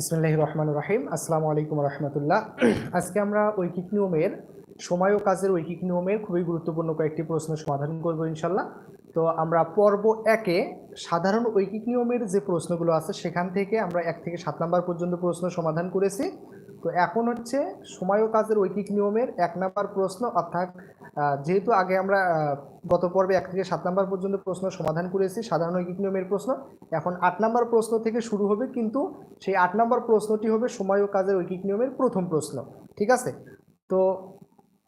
ইসমিল্লাহ রহমান রাহিম আসসালামু আলাইকুম রহমতুল্লাহ। আজকে আমরা ঐকিক নিয়মের, সময় ও কাজের ঐকিক নিয়মের খুবই গুরুত্বপূর্ণ কয়েকটি প্রশ্ন সমাধান করব ইনশাল্লাহ তো আমরা পর্ব একে সাধারণ ঐকিক নিয়মের যে প্রশ্নগুলো আছে, সেখান থেকে আমরা এক থেকে সাত নাম্বার পর্যন্ত প্রশ্ন সমাধান করেছি। তো এখন হচ্ছে সময় ও কাজের ঐকিক নিয়মের এক নাম্বার প্রশ্ন, অর্থাৎ যেহেতু আগে আমরা গত পর্বে এক থেকে সাত নাম্বার পর্যন্ত প্রশ্ন সমাধান করেছি, সাধারণ ঐকিক নিয়মের প্রশ্ন, এখন আট নাম্বার প্রশ্ন থেকে শুরু হবে, কিন্তু সেই আট নম্বর প্রশ্নটি হবে সময় ও কাজের ঐকিক নিয়মের প্রথম প্রশ্ন, ঠিক আছে? তো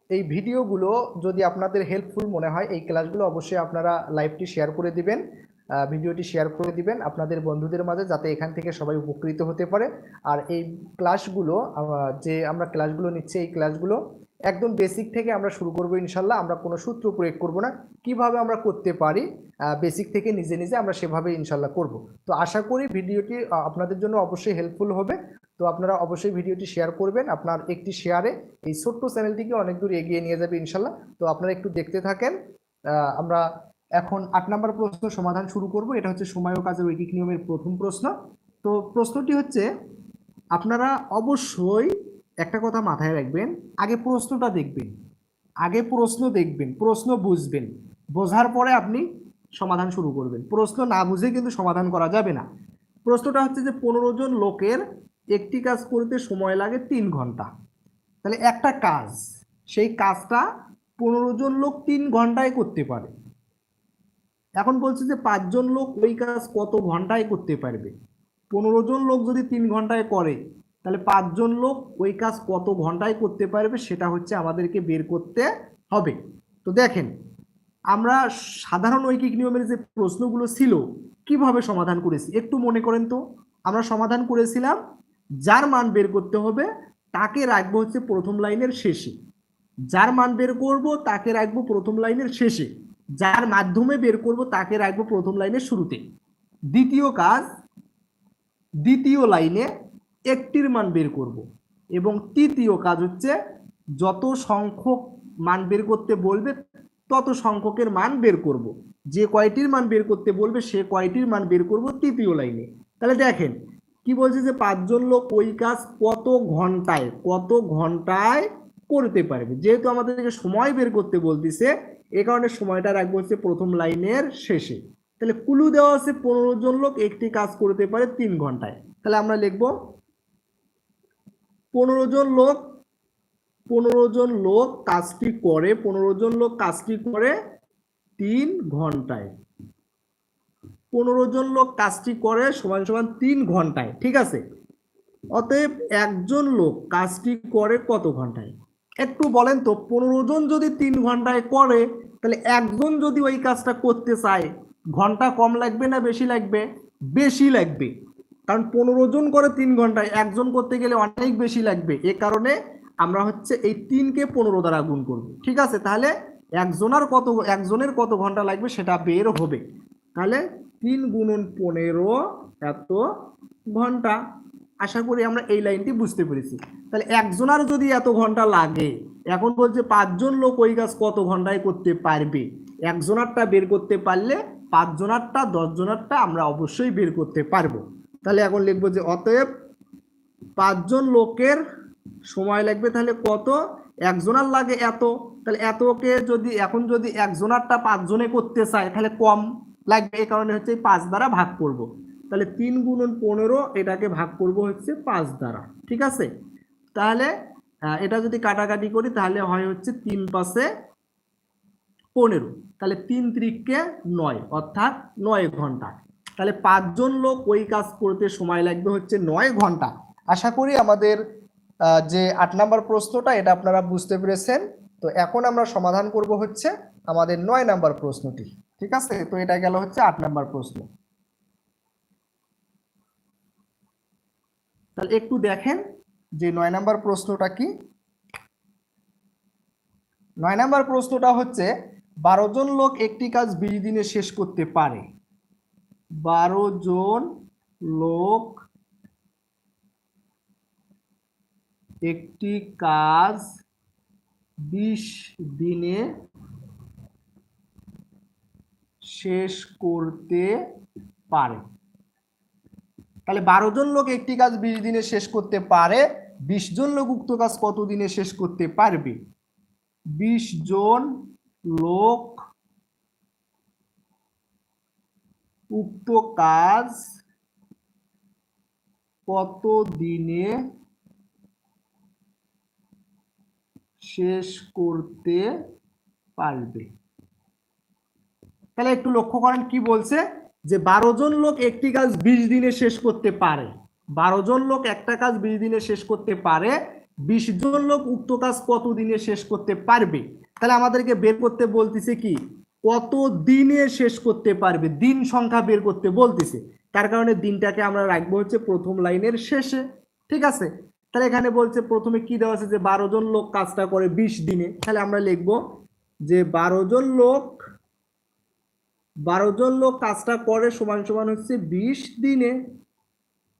এই ভিডিওগুলো যদি আপনাদের হেল্পফুল মনে হয়, এই ক্লাসগুলো অবশ্যই আপনারা লাইভটি শেয়ার করে দিবেন। ভিডিওটি শেয়ার করে দিবেন আপনাদের বন্ধুদের মাঝে যাতে এখান থেকে সবাই উপকৃত হতে পারে। আর এই ক্লাসগুলো যে আমরা ক্লাসগুলো নিচ্ছি, এই ক্লাসগুলো একদম বেসিক থেকে আমরা শুরু করব ইনশাল্লাহ। আমরা কোনো সূত্র প্রয়োগ করব না। কীভাবে আমরা করতে পারি বেসিক থেকে নিজে নিজে আমরা সেভাবে ইনশাল্লাহ করব। তো আশা করি ভিডিওটি আপনাদের জন্য অবশ্যই হেল্পফুল হবে। তো আপনারা অবশ্যই ভিডিওটি শেয়ার করবেন। আপনার একটি শেয়ারে এই ছোট্ট চ্যানেলটিকে অনেক দূর এগিয়ে নিয়ে যাবে ইনশাল্লাহ। তো আপনারা একটু দেখতে থাকেন আমরা এখন আট নম্বর প্রশ্ন সমাধান শুরু করব। এটা হচ্ছে সময় ও কাজের ঐকিক নিয়মের প্রথম প্রশ্ন। তো প্রশ্নটি হচ্ছে, আপনারা অবশ্যই একটা কথা মাথায় রাখবেন, আগে প্রশ্নটা দেখবেন, আগে প্রশ্ন দেখবেন, প্রশ্ন বুঝবেন, বোঝার পরে আপনি সমাধান শুরু করবেন। প্রশ্ন না বুঝে কিন্তু সমাধান করা যাবে না। প্রশ্নটা হচ্ছে যে, পনেরো জন লোকের একটি কাজ করতে সময় লাগে তিন ঘণ্টা। তাহলে একটা কাজ, সেই কাজটা পনেরো জন লোক তিন ঘন্টায় করতে পারে। এখন বলছে যে পাঁচজন লোক ওই কাজ কত ঘন্টায় করতে পারবে? পনেরো জন লোক যদি তিন ঘন্টায় করে, তাহলে পাঁচজন লোক ওই কাজ কত ঘন্টায় করতে পারবে সেটা হচ্ছে আমাদেরকে বের করতে হবে। তো দেখেন, আমরা সাধারণ ঐকিক নিয়মের যে প্রশ্নগুলো ছিল, কীভাবে সমাধান করেছি? একটু মনে করেন তো। আমরা সমাধান করেছিলাম, যার মান বের করতে হবে তাকে রাখব হচ্ছে প্রথম লাইনের শেষে। যার মান বের করব তাকে রাখব প্রথম লাইনের শেষে। যার মাধ্যমে বের করব তাকে রাখব প্রথম লাইনের শুরুতে। দ্বিতীয় কাজ, দ্বিতীয় লাইনে একটির মান বের করব। এবং তৃতীয় কাজ হচ্ছে যত সংখ্যক মান বের করতে বলবে, তত সংখ্যকের মান বের করব। যে কয়টির মান বের করতে বলবে, সে কয়টির মান বের করব তৃতীয় লাইনে। তাহলে দেখেন, কি বলছে যে পাঁচজন লোক ওই কাজ কত ঘন্টায় কত ঘন্টায় করতে পারবে। যেহেতু আমাদেরকে সময় বের করতে বলতেছে, এ কারণে সময়টা রাখব হচ্ছে প্রথম লাইনের শেষে। তাহলে কুলু দেওয়া আছে পনেরো জন লোক, একটি কাজ করতে পারে তিন ঘন্টায়। তাহলে আমরা লিখব, পনেরো জন লোক, পনেরো জন লোক কাজটি করে, পনেরো জন লোক কাজটি করে তিন ঘন্টায়। পনেরো জন লোক কাজটি করে সমান সমান তিন ঘন্টায়, ঠিক আছে? অতএব একজন লোক কাজটি করে কত ঘন্টায়? একটু বলেন তো, পনেরো জন যদি তিন ঘন্টায় করে, তাহলে একজন যদি ওই কাজটা করতে চায়, ঘণ্টা কম লাগবে না বেশি লাগবে? বেশি লাগবে। কারণ পনেরো জন করে তিন ঘন্টায়, একজন করতে গেলে অনেক বেশি লাগবে। এ কারণে আমরা হচ্ছে এই তিনকে পনেরো দ্বারা গুণ করব। ঠিক আছে? তাহলে একজনের কত একজনের কত ঘণ্টা লাগবে সেটা বের হবে। তাহলে তিন গুণন পনেরো এত ঘণ্টা। আশা করি আমরা এই লাইনটি বুঝতে পেরেছি। তাহলে একজনের যদি এত ঘণ্টা লাগে, এখন বলছে পাঁচজন লোক ওই কাজ কত ঘন্টায় করতে পারবে? একজনারটা বের করতে পারলে পাঁচজনারটা, দশজনারটা আমরা অবশ্যই বের করতে পারব। তাহলে এখন লিখব যে অতএব পাঁচজন লোকের সময় লাগবে তাহলে কত? একজনার লাগে এত। তাহলে এতকে যদি, এখন যদি একজনারটা পাঁচজনে করতে চায়, তাহলে কম লাগবে, এই কারণে হচ্ছে পাঁচ দ্বারা ভাগ করব। তাহলে তিন গুণন পনেরো এটাকে ভাগ করব হচ্ছে পাঁচ দ্বারা, ঠিক আছে? তাহলে এটা যদি কাটাকাটি করি, তাহলে হয় হচ্ছে তিন পাশে পনেরো। তাহলে তিন ত্রিককে নয়, অর্থাৎ নয় ঘণ্টা। তাহলে পাঁচজন লোক ওই কাজ করতে সময় লাগবে হচ্ছে নয় ঘণ্টা। আশা করি আমাদের যে আট নাম্বার প্রশ্নটা, এটা আপনারা বুঝতে পেরেছেন। তো এখন আমরা সমাধান করব হচ্ছে আমাদের নয় নাম্বার প্রশ্নটি, ঠিক আছে? তো এটা গেল হচ্ছে আট নাম্বার প্রশ্ন। তাহলে একটু দেখেন যে নয় নাম্বার প্রশ্নটা কি? নয় নাম্বার প্রশ্নটা হচ্ছে, বারো জন লোক একটি কাজ বিশ দিনে শেষ করতে পারে। বারো জন লোক একটি কাজ বিশ দিনে শেষ করতে পারে। তাহলে বারো জন লোক একটি কাজ বিশ দিনে শেষ করতে পারে, বিশ জন লোক উক্ত কাজ কত দিনে শেষ করতে পারবে? বিশ জন লোক উক্ত কাজ কত দিনে শেষ করতে পারবে? তাহলে একটু লক্ষ্য করেন কি বলছে? যে বারো জন লোক একটি কাজ বিশ দিনে শেষ করতে পারে। বারো জন লোক একটা কাজ বিশ দিনে শেষ করতে পারে। বিশ জন লোক উক্ত কাজ কত দিনে শেষ করতে পারবে? তাহলে আমাদেরকে বের করতে বলতেছে কি? কত দিনে শেষ করতে পারবে? দিন সংখ্যা বের করতে বলতেছে। তার কারণে দিনটাকে আমরা রাখব হচ্ছে প্রথম লাইনের শেষে। ঠিক আছে? তাহলে এখানে বলছে প্রথমে কি দেওয়া আছে যে বারো জন লোক কাজটা করে বিশ দিনে। তাহলে আমরা লিখব যে বারো জন লোক বারো জন লোক কাজটা করে, সমান সমান হচ্ছে বিশ দিনে।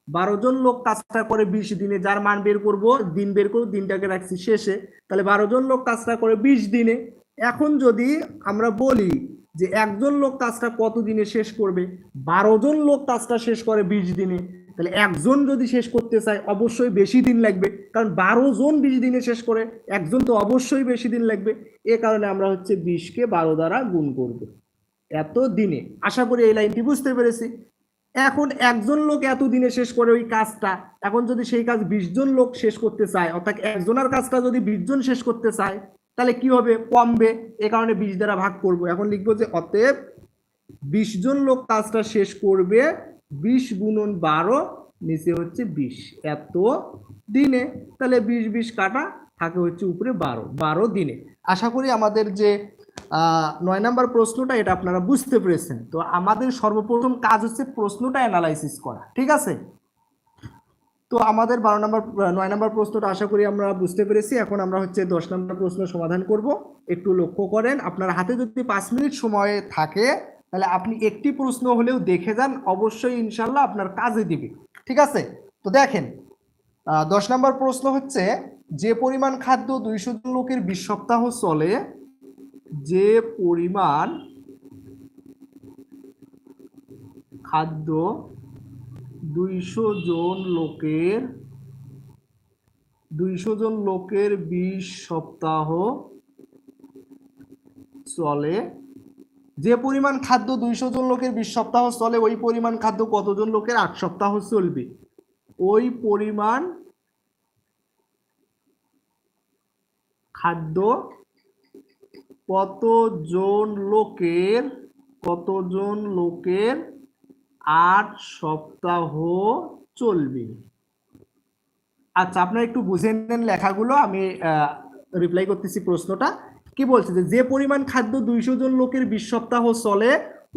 বারো জন লোক কাজটা করে বিশ দিনে, যার মান বের করব, দিন বের করব, দিনটাকে রাখছি শেষে। তাহলে বারো জন লোক কাজটা করে বিশ দিনে। এখন যদি আমরা বলি যে একজন লোক কাজটা কত দিনে শেষ করবে? বারো জন লোক কাজটা শেষ করে বিশ দিনে। তাহলে একজন যদি শেষ করতে চায়, অবশ্যই বেশি দিন লাগবে। কারণ বারো জন বিশ দিনে শেষ করে, একজন তো অবশ্যই বেশি দিন লাগবে। এ কারণে আমরা হচ্ছে বিশকে বারো দ্বারা গুণ করব। এত দিনে আশা করি এই লাইনটি বুঝতে পেরেছি। এখন একজন লোক এত দিনে শেষ করে ওই কাজটা, এখন যদি সেই কাজ বিশ জন লোক শেষ করতে চায়, অর্থাৎ একজনের কাজটা যদি বিশ জন শেষ করতে চায়, তাহলে কি হবে? কমবে। এ কারণে বিশ দ্বারা ভাগ করব। এখন লিখব যে, অতএব বিশ জন লোক কাজটা শেষ করবে, বিশ গুণন বারো, নিচে হচ্ছে বিশ। এত দিনে তাহলে বিশ বিশ কাটা থাকে হচ্ছে উপরে বারো। বারো দিনে। আশা করি আমাদের যে নয় নাম্বার প্রশ্নটা, এটা আপনারা বুঝতে পেরেছেন। তো আমাদের সর্বপ্রথম কাজ হচ্ছে প্রশ্নটা অ্যানালাইসিস করা, ঠিক আছে? তো আমাদের বারো নম্বর, নয় নম্বর প্রশ্নটা আশা করি আমরা বুঝতে পেরেছি। এখন আমরা হচ্ছে দশ নম্বর প্রশ্ন সমাধান করব। একটু লক্ষ্য করেন, আপনার হাতে যদি পাঁচ মিনিট সময় থাকে, তাহলে আপনি একটি প্রশ্ন হলেও দেখে যান, অবশ্যই ইনশাল্লাহ আপনার কাজে দিবে, ঠিক আছে? তো দেখেন দশ নম্বর প্রশ্ন হচ্ছে, যে পরিমাণ খাদ্য দুইশো জন লোকের বিশ সপ্তাহ চলে যে পরিমাণ খাদ্য দুইশো জন লোকের, দুইশো জন লোকের বিশ সপ্তাহ চলে, যে পরিমাণ খাদ্য দুইশো জন লোকের বিশ সপ্তাহ চলে, ওই পরিমাণ খাদ্য কতজন লোকের আট সপ্তাহ চলবে? ওই পরিমাণ খাদ্য কতজন লোকের কতজন লোকের আট সপ্তাহ চলবে? আচ্ছা আপনারা একটু বুঝে নেন লেখাগুলো, আমি রিপ্লাই করতেছি প্রশ্নটা। কি বলছে যে যে পরিমাণ খাদ্য দুইশো জন লোকের বিশ সপ্তাহ চলে,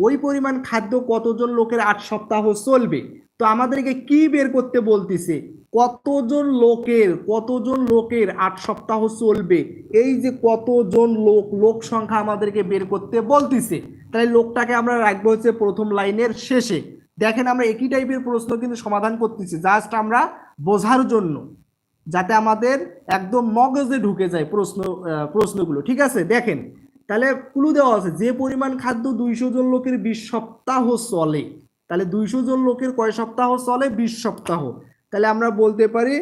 ওই পরিমাণ খাদ্য কতজন লোকের আট সপ্তাহ চলবে? তো আমাদেরকে কি বের করতে বলতেছে? কতজন লোকের কতজন লোকের আট সপ্তাহ চলবে? এই যে কতজন লোক লোক সংখ্যা আমাদেরকে বের করতে বলতেছে। তাই লোকটাকে আমরা রাখব হচ্ছে প্রথম লাইনের শেষে। দেখেন আমরা একই টাইপের প্রশ্ন কিন্তু সমাধান করতেছি জাস্ট আমরা বোঝার জন্য, যাতে আমাদের একদম মগজে ঢুকে যায় প্রশ্ন প্রশ্নগুলো, ঠিক আছে? দেখেন, তাহলে ক্লু দেওয়া আছে, যে পরিমাণ খাদ্য দুইশো জন লোকের বিশ সপ্তাহ চলে তাহলে দুইশো জন লোকের কয় সপ্তাহ চলে? বিশ সপ্তাহ। তাহলে আমরা বলতে পারি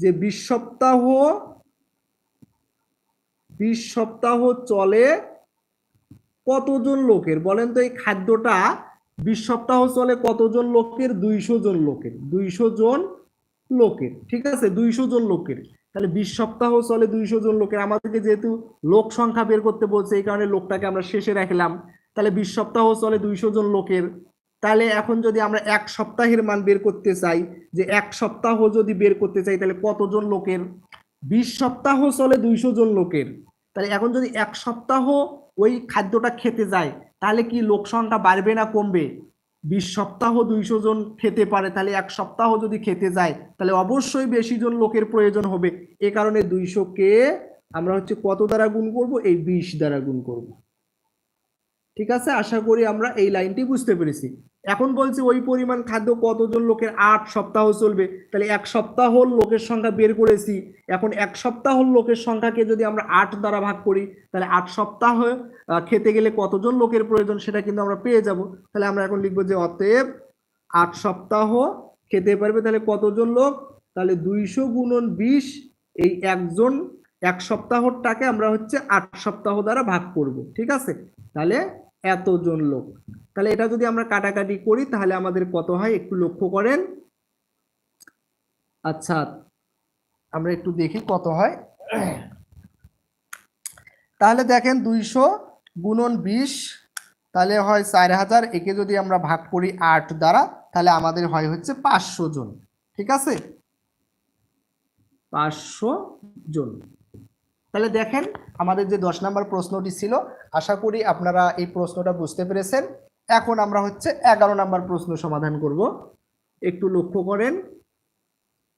যে বিশ সপ্তাহ বিশ সপ্তাহ চলে কতজন লোকের? বলেন তো এই খাদ্যটা বিশ সপ্তাহ চলে কতজন লোকের? দুইশো জন লোকের। দুইশো জন লোকের। ঠিক আছে? দুইশো জন লোকের। তাহলে বিশ সপ্তাহ চলে দুইশো জন লোকের। আমাদেরকে যেহেতু লোক সংখ্যা বের করতে বলছে, এই কারণে লোকটাকে আমরা শেষে রাখলাম। তাহলে বিশ সপ্তাহ চলে দুইশো জন লোকের। তাহলে এখন যদি আমরা এক সপ্তাহের মান বের করতে চাই, যে এক সপ্তাহ যদি বের করতে চাই, তাহলে কতজন লোকের? বিশ সপ্তাহ চলে দুইশো জন লোকের। তাহলে এখন যদি এক সপ্তাহ ওই খাদ্যটা খেতে যায়, তাহলে কি লোক সংখ্যা বাড়বে না কমবে? বিশ সপ্তাহ দুইশো জন খেতে পারে, তাহলে এক সপ্তাহ যদি খেতে যায়, তাহলে অবশ্যই বেশি জন লোকের প্রয়োজন হবে। এ কারণে দুইশোকে আমরা হচ্ছে কত দ্বারা গুণ করব? এই বিশ দ্বারা গুণ করব। ঠিক আছে? আশা করি আমরা এই লাইনটি বুঝতে পেরেছি। এখন বলছি ওই পরিমাণ খাদ্য কতজন লোকের আট সপ্তাহ চলবে? তাহলে এক সপ্তাহ লোকের সংখ্যা বের করেছি। এখন এক সপ্তাহ লোকের সংখ্যাকে যদি আমরা আট দ্বারা ভাগ করি, তাহলে আট সপ্তাহ খেতে গেলে কতজন লোকের প্রয়োজন সেটা কিন্তু আমরা পেয়ে যাব। তাহলে আমরা এখন লিখব যে অতএব আট সপ্তাহ খেতে পারবে তাহলে কতজন লোক? তাহলে দুইশো গুণন বিশ, এই একজন এক সপ্তাহটাকে আমরা হচ্ছে আট সপ্তাহ দ্বারা ভাগ করব। ঠিক আছে? তাহলে এতজন লোক। তাহলে এটা যদি আমরা কাটাকাটি করি, তাহলে আমাদের কত হয়? একটু লক্ষ্য করেন। আচ্ছা আমরা একটু দেখি কত হয়। তাহলে দেখেন দুইশো গুণন বিশ, তাহলে হয় চার হাজার। একে যদি আমরা ভাগ করি আট দ্বারা, তাহলে আমাদের হয় হচ্ছে পাঁচশো জন। ঠিক আছে? পাঁচশো জন। তাহলে দেখেন আমাদের যে দশ নম্বর প্রশ্নটি ছিল, আশা করি আপনারা এই প্রশ্নটা বুঝতে পেরেছেন। এখন আমরা হচ্ছে এগারো নাম্বার প্রশ্ন সমাধান করব। একটু লক্ষ্য করেন।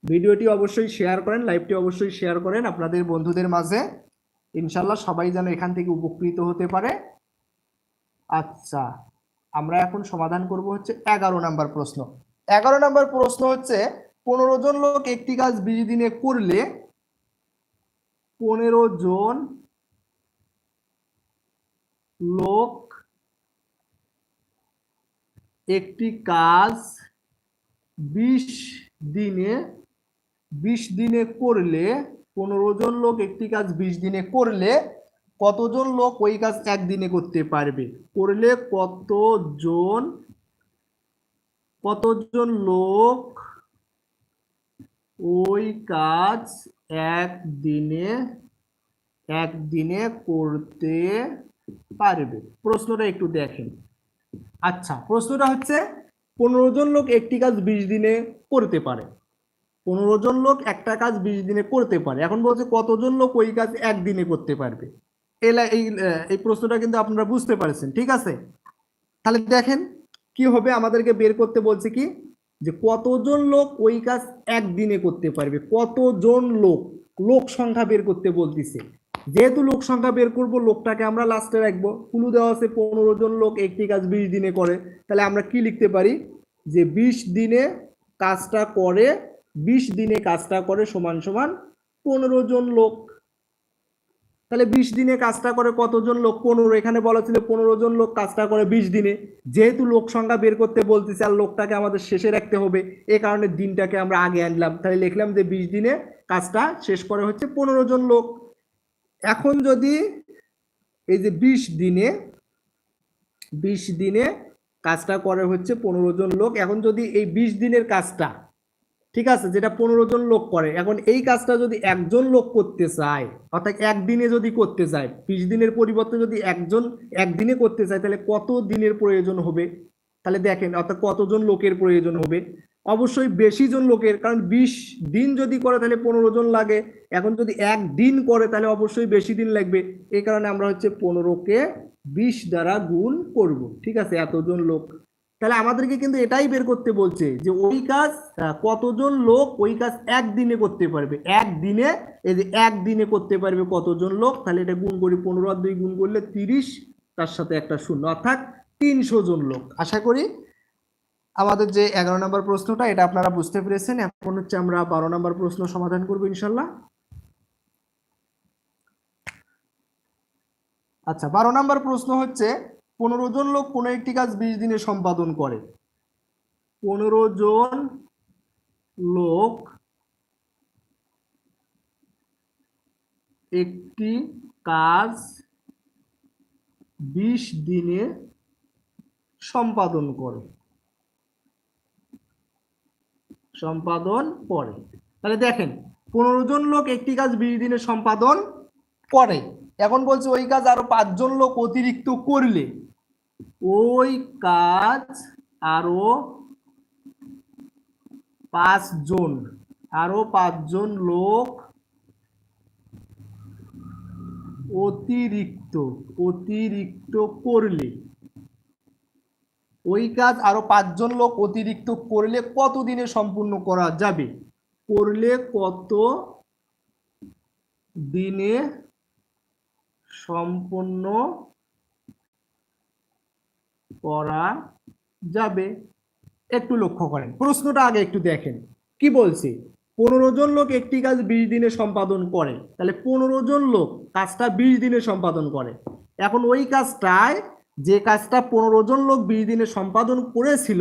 ভিডিওটি অবশ্যই শেয়ার করেন লাইভটি অবশ্যই শেয়ার করেন। আপনাদের বন্ধুদের মাঝে ইনশাল্লাহ সবাই যেন এখান থেকে উপকৃত হতে পারে। আচ্ছা আমরা এখন সমাধান করব হচ্ছে এগারো নাম্বার প্রশ্ন। এগারো নাম্বার প্রশ্ন হচ্ছে, পনেরো জন লোক একটি কাজ বিশ দিনে করলে পনেরো জন লোক একটি কাজ বিশ দিনে বিশ দিনে করলে, পনেরো জন লোক একটি কাজ বিশ দিনে করলে, কতজন লোক ওই কাজ একদিনে করতে পারবে? করলে কতজন কতজন লোক ওই কাজ একদিনে একদিনে করতে পারবে? প্রশ্নটা একটু দেখেন। আচ্ছা প্রশ্নটা হচ্ছে, পনেরো জন লোক একটি কাজ বিশ দিনে করতে পারে। পনেরো জন লোক একটা কাজ বিশ দিনে করতে পারে। এখন বলছে কতজন লোক ওই কাজ একদিনে করতে পারবে? এলা, এই এই প্রশ্নটা কিন্তু আপনারা বুঝতে পারছেন, ঠিক আছে? তাহলে দেখেন, কি হবে? আমাদেরকে বের করতে বলছে কি? যে কতজন লোক ওই কাজ একদিনে করতে পারবে? কতজন লোক? লোক সংখ্যা বের করতে বলতেছে। যেহেতু লোক সংখ্যা বের করব, লোকটাকে আমরা লাস্টে রাখব। কুলু দেওয়া আছে পনেরো জন লোক, একটি কাজ বিশ দিনে করে। তাহলে আমরা কি লিখতে পারি? যে বিশ দিনে কাজটা করে, বিশ দিনে কাজটা করে সমান সমান পনেরো জন লোক। তাহলে বিশ দিনে কাজটা করে কতজন লোক? পনেরো। এখানে বলা ছিল পনেরো জন লোক কাজটা করে বিশ দিনে। যেহেতু লোক সংখ্যা বের করতে বলতেছে আর লোকটাকে আমাদের শেষে রাখতে হবে, এ কারণে দিনটাকে আমরা আগে আনলাম। তাহলে লিখলাম যে বিশ দিনে কাজটা শেষ করে হচ্ছে পনেরো জন লোক। এখন যদি এই যে বিশ দিনে বিশ দিনে কাজটা করে হচ্ছে পনেরো জন লোক। এখন যদি এই বিশ দিনের কাজটা, ঠিক আছে, যেটা পনেরো জন লোক করে, এখন এই কাজটা যদি একজন লোক করতে চায়, অর্থাৎ একদিনে যদি করতে চায়, বিশ দিনের পরিবর্তে যদি একজন একদিনে করতে চায়, তাহলে কত দিনের প্রয়োজন হবে? তাহলে দেখেন, অর্থাৎ কতজন লোকের প্রয়োজন হবে? অবশ্যই বেশি জন লোকের, কারণ বিশ দিন যদি করে তাহলে পনেরো জন লাগে। এখন যদি এক দিন করে তাহলে অবশ্যই বেশি দিন লাগবে। এই কারণে আমরা হচ্ছে পনেরোকে বিশ দ্বারা গুণ করব। ঠিক আছে? এতজন লোক। তাহলে আমাদেরকে কিন্তু এটাই বের করতে বলছে যে ওই কাজ কতজন লোক ওই কাজ একদিনে করতে পারবে? একদিনে এই যে একদিনে করতে পারবে কতজন লোক? তাহলে এটা গুণ করি পনেরো আর দুই গুণ করলে তিরিশ, তার সাথে একটা শূন্য। অর্থাৎ তিনশো জন লোক। আশা করি আমাদের যে এগারো নম্বর প্রশ্নটা, এটা আপনারা বুঝতে পেরেছেন। এখন হচ্ছে আমরা বারো নম্বর প্রশ্ন সমাধান করব ইনশাল্লাহ। আচ্ছা বারো নম্বর প্রশ্ন হচ্ছে, পনেরো জন লোক কোনো একটি কাজ বিশ দিনে সম্পাদন করে। পনেরো জন লোক একটি কাজ বিশ দিনে সম্পাদন করে। সম্পাদন করে। তাহলে দেখেন, পনেরো জন লোক একটি কাজ বিশ দিনে সম্পাদন করে। এখন বলছে ওই কাজ আরও পাঁচজন লোক অতিরিক্ত করলে ওই কাজ আরও পাঁচজন আরও পাঁচজন লোক অতিরিক্ত অতিরিক্ত করলে ওই কাজ আরও পাঁচজন লোক অতিরিক্ত করলে কত দিনে সম্পূর্ণ করা যাবে? করলে কত দিনে সম্পূর্ণ করা যাবে? একটু লক্ষ্য করেন, প্রশ্নটা আগে একটু দেখেন। কি বলছে? পনেরো জন লোক একটি কাজ বিশ দিনে সম্পাদন করে, তাহলে পনেরো জন লোক কাজটা বিশ দিনে সম্পাদন করে। এখন ওই কাজটায় যে কাজটা পনেরো জন লোক বিশ দিনে সম্পাদন করেছিল,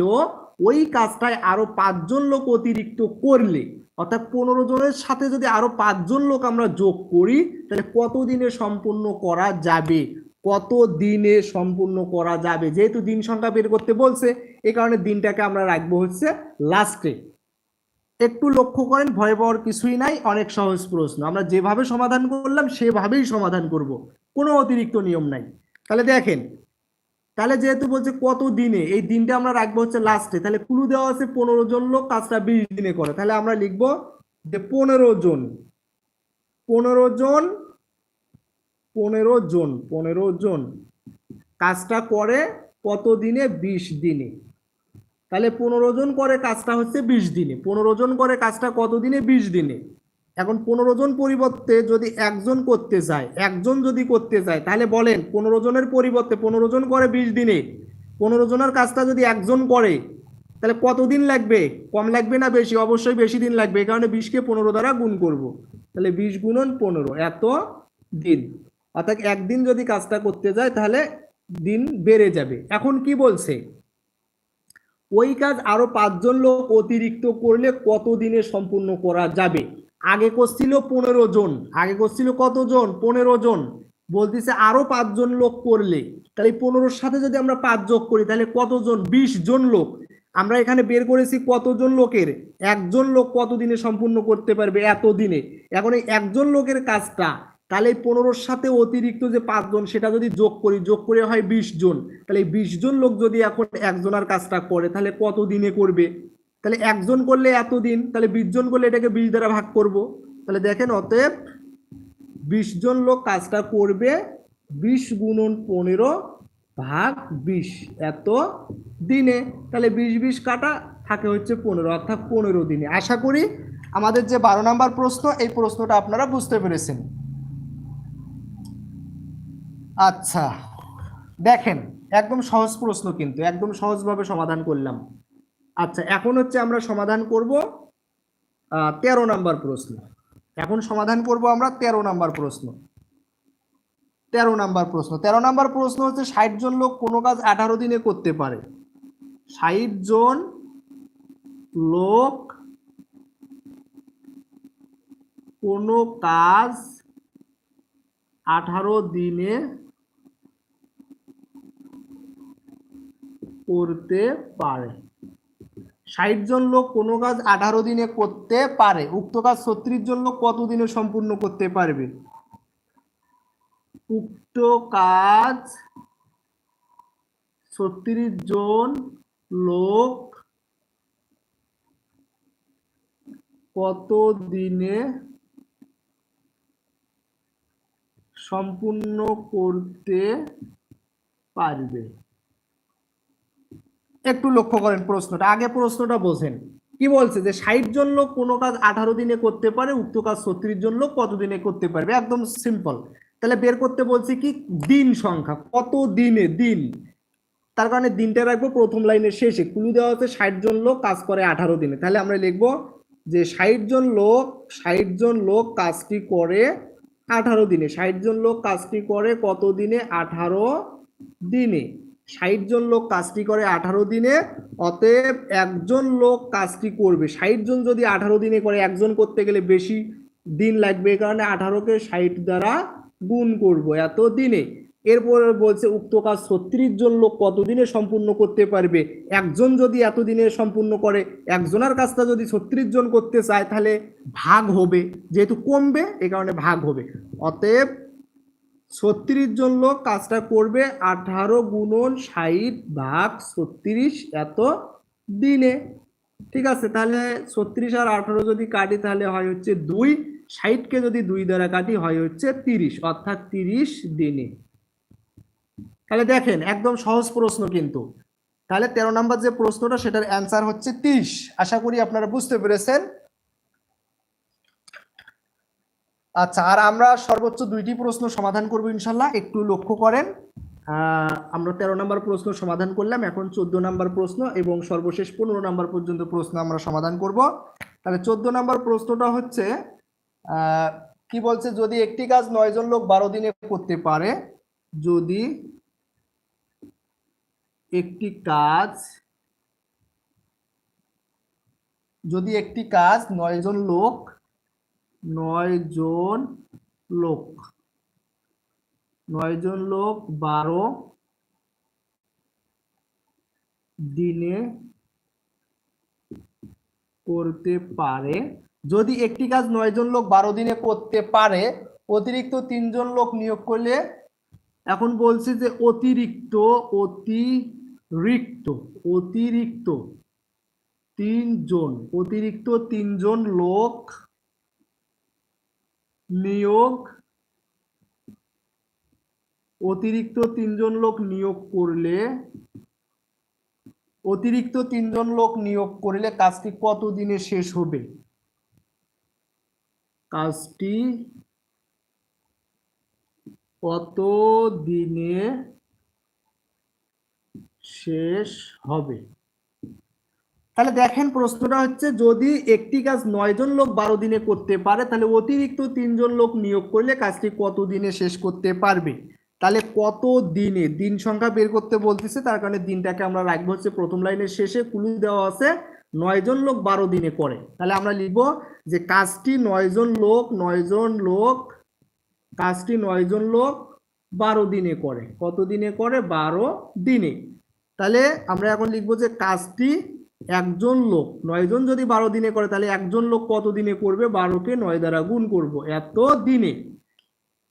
ওই কাজটায় আরও পাঁচজন লোক অতিরিক্ত করলে, অর্থাৎ পনেরো জনের সাথে যদি আরও পাঁচজন লোক আমরা যোগ করি, তাহলে কত দিনে সম্পূর্ণ করা যাবে? কত দিনে সম্পূর্ণ করা যাবে? যেহেতু দিন সংখ্যা বের করতে বলছে, এ কারণে দিনটাকে আমরা রাখব হচ্ছে লাস্টে একটু লক্ষ্য করেন, ভয় পাওয়ার কিছুই নাই, অনেক সহজ প্রশ্ন। আমরা যেভাবে সমাধান করলাম, সেভাবেই সমাধান করব। কোনো অতিরিক্ত নিয়ম নাই। তাহলে দেখেন তাহলে যেহেতু বলছে কত দিনে, এই দিনটা আমরা রাখব হচ্ছে লাস্টে তাহলে ক্লু দেওয়া আছে পনেরো জন লোক, কাজটা বিশ দিনে করে। তাহলে আমরা লিখব যে পনেরো জন পনেরো জন পনেরো জন পনেরো জন, কাজটা করে কত দিনে? বিশ দিনে। তাহলে পনেরো জন করে কাজটা হচ্ছে বিশ দিনে, পনেরো জন করে কাজটা কত দিনে? বিশ দিনে। এখন পনেরো জন পরিবর্তে যদি একজন করতে যায় একজন যদি করতে যায় তাহলে বলেন পনেরো জনের পরিবর্তে পনেরো জন করে বিশ দিনে, পনেরো জনের কাজটা যদি একজন করে, তাহলে কতদিন লাগবে? কম লাগবে না বেশি? অবশ্যই বেশি দিন লাগবে, এই কারণে বিশকে পনেরো দ্বারা গুণ করব। তাহলে বিশ গুণন পনেরো, এত দিন। অর্থাৎ একদিন যদি কাজটা করতে যায়, তাহলে দিন বেড়ে যাবে। এখন কি বলছে? ওই কাজ আরও পাঁচজন লোক অতিরিক্ত করলে কত দিনে সম্পূর্ণ করা যাবে? আগে করছিল পনেরো জন। আগে করছিল কতজন পনেরো জন। বলতেছে আরও পাঁচজন লোক করলে তাহলে পনেরোর সাথে যদি আমরা পাঁচ যোগ করি, তাহলে কতজন বিশ জন লোক। আমরা এখানে বের করেছি কতজন লোকের? একজন লোক কত দিনে সম্পূর্ণ করতে পারবে? এত দিনে এখন এই একজন লোকের কাজটা, তাহলে এই পনেরোর সাথে অতিরিক্ত যে পাঁচজন সেটা যদি যোগ করি, যোগ করে হয় বিশ জন। তাহলে এই বিশ জন লোক যদি এখন একজনের কাজটা করে, তাহলে কত দিনে করবে? তাহলে একজন করলে এত দিন তাহলে বিশ জন করলে এটাকে বিশ দ্বারা ভাগ করব। তাহলে দেখেন অতএব বিশ জন লোক কাজটা করবে, বিশ গুণন পনেরো ভাগ বিশ, এত দিনে। তাহলে বিশ বিশ কাটা, থাকে হচ্ছে পনেরো, অর্থাৎ পনেরো দিনে। আশা করি আমাদের যে বারো নম্বর প্রশ্ন, এই প্রশ্নটা আপনারা বুঝতে পেরেছেন। আচ্ছা দেখেন, একদম সহজ প্রশ্ন কিন্তু, একদম সহজভাবে সমাধান করলাম। আচ্ছা এখন হচ্ছে আমরা সমাধান করব তেরো নাম্বার প্রশ্ন। এখন সমাধান করব আমরা তেরো নাম্বার প্রশ্ন। তেরো নাম্বার প্রশ্ন। তেরো নাম্বার প্রশ্ন হচ্ছে, ষাট জন লোক কোনো কাজ আঠারো দিনে করতে পারে। ষাট জন লোক কোনো কাজ আঠারো দিনে করতে পারে। ষাট জন লোক কোনো কাজ আঠারো দিনে করতে পারে, উক্ত কাজ ছত্রিশ জন লোক কত দিনে সম্পূর্ণ করতে পারবে? উক্ত কাজ ছত্রিশ জন লোক কত দিনে সম্পূর্ণ করতে পারবে? একটু লক্ষ্য করেন প্রশ্নটা। আগে প্রশ্নটা বোঝেন। কি বলছে যে ষাট জন লোক কোনো কাজ আঠারো দিনে করতে পারে, উক্ত কাজ ছত্রিশ জন লোক কত দিনে করতে পারবে? একদম সিম্পল তাহলে বের করতে বলছি কি? দিন সংখ্যা। কত দিনে? দিন। তার কারণে দিনটা রাখব প্রথম লাইনের শেষে। কুলু দেওয়া হচ্ছে ষাট জন লোক কাজ করে আঠারো দিনে। তাহলে আমরা লিখব যে ষাট জন লোক, ষাট জন লোক কাজটি করে আঠারো দিনে। ষাট জন লোক কাজটি করে কত দিনে? আঠারো দিনে। ষাট জন লোক কাজটি করে আঠারো দিনে, অতএব একজন লোক কাজটি করবে। ষাট জন যদি আঠারো দিনে করে, একজন করতে গেলে বেশি দিন লাগবে, এই কারণে আঠারোকে ষাট দ্বারা গুণ করব এত দিনে এরপর বলছে, উক্ত কাজ ছত্রিশ জন লোক কতদিনে সম্পূর্ণ করতে পারবে? একজন যদি এতদিনে সম্পূর্ণ করে, একজনের কাজটা যদি ছত্রিশ জন করতে চায়, তাহলে ভাগ হবে। যেহেতু কমবে এ কারণে ভাগ হবে। অতএব ছত্রিশ জন লোক কাজটা করবে, আঠারো গুণন ষাট ভাগ ছত্রিশ এত দিনে। ঠিক আছে, তাহলে ছত্রিশ আর আঠারো যদি কাটি, তাহলে হয় হচ্ছে দুই। ষাটকে যদি দুই দ্বারা কাটি, হয় হচ্ছে তিরিশ, অর্থাৎ তিরিশ দিনে। তাহলে দেখেন, একদম সহজ প্রশ্ন কিন্তু। তাহলে তেরো নম্বর যে প্রশ্নটা, সেটার অ্যান্সার হচ্ছে তিরিশ। আশা করি আপনারা বুঝতে পেরেছেন। আচ্ছা আর আমরা সর্বোচ্চ দুইটি প্রশ্ন সমাধান করব ইনশাল্লাহ। একটু লক্ষ্য করেন। আমরা তেরো নম্বর প্রশ্ন সমাধান করলাম, এখন চোদ্দ নম্বর প্রশ্ন এবং সর্বশেষ পনেরো নম্বর পর্যন্ত প্রশ্ন আমরা সমাধান করব। তাহলে চোদ্দ নম্বর প্রশ্নটা হচ্ছে কি বলছে, যদি একটি কাজ নয় জন লোক বারো দিনে করতে পারে, যদি একটি কাজ যদি একটি কাজ নয় জন লোক নয় জন লোক। নয় জন লোক বারো দিনে করতে পারে। যদি একটি কাজ নয় জন লোক বারো দিনে করতে পারে, অতিরিক্ত তিনজন লোক নিয়োগ করলে এখন বলছে যে অতিরিক্ত অতিরিক্ত অতিরিক্ত তিনজন অতিরিক্ত তিনজন লোক নিয়োগ, অতিরিক্ত তিনজন লোক নিয়োগ করলে, অতিরিক্ত তিনজন লোক নিয়োগ করলে কাজটি কত দিনে শেষ হবে? কাজটি কত দিনে শেষ হবে? তাহলে দেখেন প্রশ্নটা হচ্ছে, যদি একটি কাজ নয় জন লোক বারো দিনে করতে পারে, তাহলে অতিরিক্ত তিনজন লোক নিয়োগ করলে কাজটি কত দিনে শেষ করতে পারবে? তাহলে কত দিনে? দিন সংখ্যা বের করতে বলতেছে, তার কারণে দিনটাকে আমরা রাখব হচ্ছে প্রথম লাইনের শেষে, কুলু দেওয়া আছে, নয় জন লোক বারো দিনে করে। তাহলে আমরা লিখব যে কাজটি নয় জন লোক, নয় জন লোক, কাজটি নয় জন লোক বারো দিনে করে। কত দিনে করে? বারো দিনে। তাহলে আমরা এখন লিখব যে কাজটি একজন লোক নয় জন যদি বারো দিনে করে, তাহলে একজন লোক কত দিনে করবে? বারোকে নয় দ্বারা গুণ করব। এত দিনে।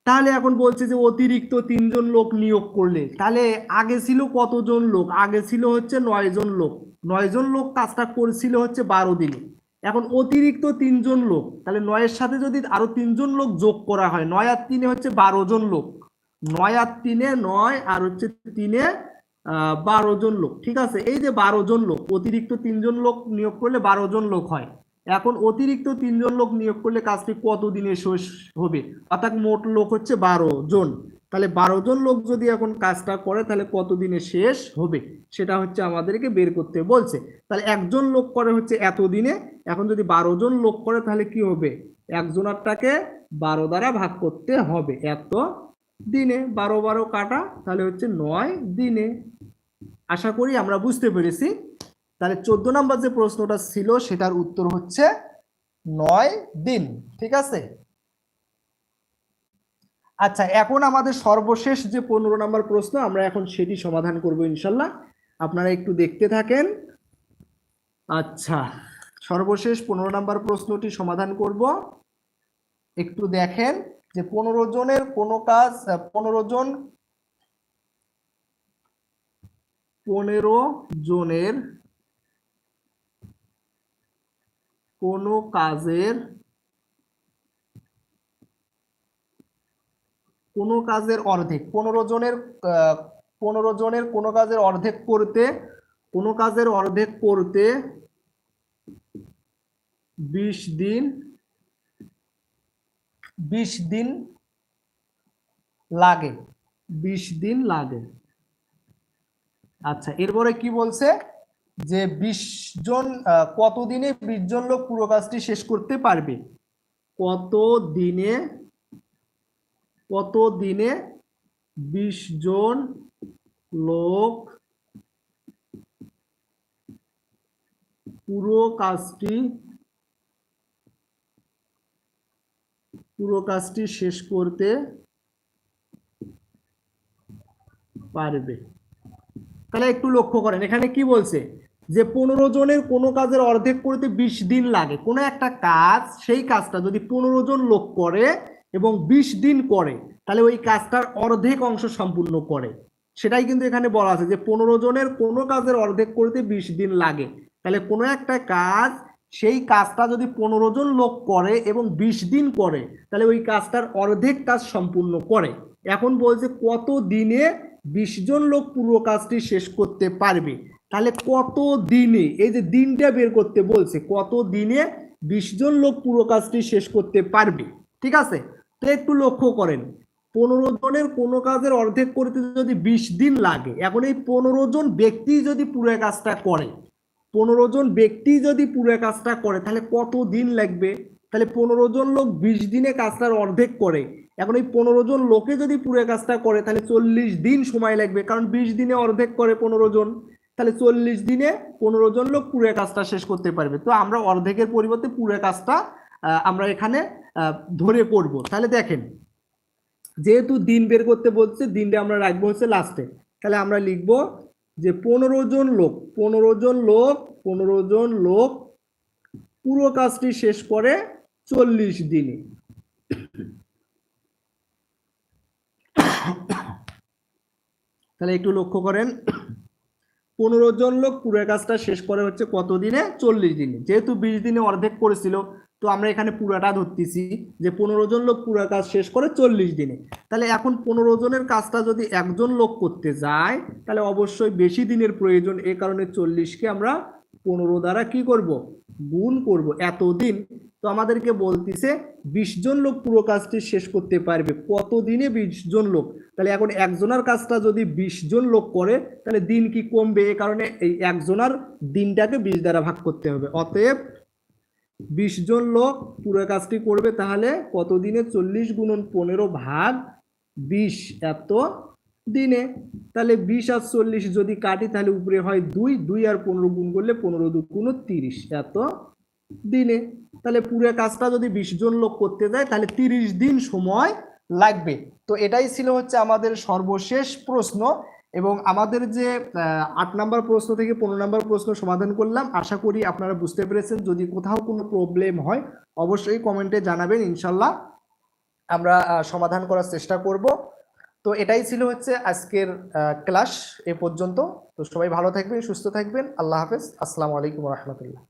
তাহলে এখন বলছে যে অতিরিক্ত তিনজন লোক নিয়োগ করলে। তাহলে আগে ছিল কতজন লোক? আগে ছিল হচ্ছে নয় জন লোক। নয় জন লোক কাজটা করছিল হচ্ছে বারো দিনে। এখন অতিরিক্ত তিনজন লোক, তাহলে নয়ের সাথে যদি আরও তিনজন লোক যোগ করা হয়, নয় আর তিনে হচ্ছে বারো জন লোক। নয় আর তিনে নয় আর হচ্ছে তিনে বারো জন লোক, ঠিক আছে? এই যে বারো জন লোক, অতিরিক্ত তিনজন লোক নিয়োগ করলে বারো জন লোক হয়। এখন অতিরিক্ত তিনজন লোক নিয়োগ করলে কাজটি কত দিনে শেষ হবে? অর্থাৎ মোট লোক হচ্ছে বারো জন। তাহলে বারো জন লোক যদি এখন কাজটা করে, তাহলে কত দিনে শেষ হবে? সেটা হচ্ছে আমাদেরকে বের করতে বলছে। তাহলে একজন লোক করে হচ্ছে এত দিনে এখন যদি বারো জন লোক করে, তাহলে কি হবে? একজনারটাকে বারো দ্বারা ভাগ করতে হবে। এত দিনে বারো বারো কাটা, তাহলে হচ্ছে নয় দিনে। আশা করি আমরা বুঝতে পেরেছি। তাহলে চোদ্দ নম্বর যে প্রশ্নটা ছিল, সেটার উত্তর হচ্ছে নয় দিন, ঠিক আছে? আচ্ছা এখন আমাদের সর্বশেষ যে পনেরো নম্বর প্রশ্ন, আমরা এখন সেটি সমাধান করব ইনশাল্লাহ। আপনারা একটু দেখতে থাকেন। আচ্ছা সর্বশেষ পনেরো নম্বর প্রশ্নটি সমাধান করব। একটু দেখেন। যে পনেরো জনের কোনো কাজ পনেরো জন পনেরো জনের কোনো কাজের কোনো কাজের অর্ধেক, পনেরো জনের পনেরো জনের কোনো কাজের অর্ধেক করতে, কোনো কাজের অর্ধেক করতে বিশ দিন বিশ দিন লাগে। বিশ দিন লাগে। আচ্ছা এরপরে কি বলছে? যে বিশ জন কত দিনে বিশ জন লোক পুরো কাজটি শেষ করতে পারবে? কত দিনে কত দিনে বিশ জন লোক পুরো কাজটি পুরো কাজটি শেষ করতে পারবে। তাহলে একটু লক্ষ্য করেন, এখানে কি বলছে? যে পনেরো জনের কোনো কাজের অর্ধেক করতে বিশ দিন লাগে। কোনো একটা কাজ, সেই কাজটা যদি পনেরো জন লোক করে এবং বিশ দিন করে, তাহলে ওই কাজটার অর্ধেক অংশ সম্পূর্ণ করে। সেটাই কিন্তু এখানে বলা আছে যে পনেরো জনের কোনো কাজের অর্ধেক করতে বিশ দিন লাগে। তাহলে কোনো একটা কাজ সেই কাজটা যদি পনেরো জন লোক করে এবং বিশ দিন করে, তাহলে ওই কাজটার অর্ধেক কাজ সম্পূর্ণ করে। এখন বলছে কত দিনে বিশ জন লোক পুরো কাজটি শেষ করতে পারবে? তাহলে কত দিনে? এই যে দিনটা বের করতে বলছে, কত দিনে বিশ জন লোক পুরো কাজটি শেষ করতে পারবে? ঠিক আছে? তো একটু লক্ষ্য করেন, পনেরো জনের কোনো কাজের অর্ধেক করতে যদি বিশ দিন লাগে, এখন এই পনেরো জন ব্যক্তি যদি পুরো কাজটা করে পনেরো জন ব্যক্তি যদি পুরো কাজটা করে, তাহলে কত দিন লাগবে? তাহলে পনেরো জন লোক বিশ দিনে কাজটার অর্ধেক করে। এখন এই পনেরো জন লোকে যদি পুরো কাজটা করে, তাহলে চল্লিশ দিন সময় লাগবে। কারণ বিশ দিনে অর্ধেক করে পনেরো জন। তাহলে চল্লিশ দিনে পনেরো জন লোক পুরো কাজটা শেষ করতে পারবে। তো আমরা অর্ধেকের পরিবর্তে পুরো কাজটা আমরা এখানে ধরে পড়ব তাহলে দেখেন, যেহেতু দিন বের করতে বলছে, দিনটা আমরা রাখব হচ্ছে লাস্টে তাহলে আমরা লিখব যে পনেরো জন লোক, পনেরো জন লোক, পনেরো জন লোক, পুরো কাজটি শেষ করে চল্লিশ দিনে। তাহলে একটু লক্ষ্য করেন, পনেরো জন লোক পুরো কাজটা শেষ করে হচ্ছে কত দিনে? চল্লিশ দিনে। যেহেতু বিশ দিনে অর্ধেক করেছিল তো আমরা এখানে পুরাটা ধরতেছি যে পনেরো জন লোক পুরো কাজ শেষ করে চল্লিশ দিনে। তাহলে এখন পনেরো জনের কাজটা যদি একজন লোক করতে যায়, তাহলে অবশ্যই বেশি দিনের প্রয়োজন। এ কারণে চল্লিশকে আমরা পনেরো দ্বারা কি করব? গুণ করব। এতদিন তো আমাদেরকে বলতেছে বিশ জন লোক পুরো কাজটি শেষ করতে পারবে। কত দিনে বিশ জন লোক? তাহলে এখন একজনের কাজটা যদি বিশ জন লোক করে, তাহলে দিন কি কমবে? এ কারণে এই একজনার দিনটাকে বিশ দ্বারা ভাগ করতে হবে। অতএব বিশ জন লোক পুরো কাজটি করবে, তাহলে কত দিনে চল্লিশ গুণন পনেরো ভাগ বিশ এত দিনে। তাহলে বিশ আর চল্লিশ যদি কাটি, তাহলে উপরে হয় দুই দুই আর পনেরো গুণ করলে পনেরো দু গুণ তিরিশ এত দিনে। তাহলে পুরো কাজটা যদি বিশ জন লোক করতে যায়, তাহলে তিরিশ দিন সময় লাগবে। তো এটাই ছিল হচ্ছে আমাদের সর্বশেষ প্রশ্ন। এবং আমাদের যে আট নাম্বার প্রশ্ন থেকে পনেরো নাম্বার প্রশ্ন সমাধান করলাম। আশা করি আপনারা বুঝতে পেরেছেন। যদি কোথাও কোনো প্রবলেম হয়, অবশ্যই কমেন্টে জানাবেন। ইনশাল্লাহ আমরা সমাধান করার চেষ্টা করব। তো এটাই ছিল হচ্ছে আজকের ক্লাস এ পর্যন্ত। তো সবাই ভালো থাকবেন, সুস্থ থাকবেন। আল্লাহ হাফেজ। আসসালামু আলাইকুম রহমতুল্লাহ।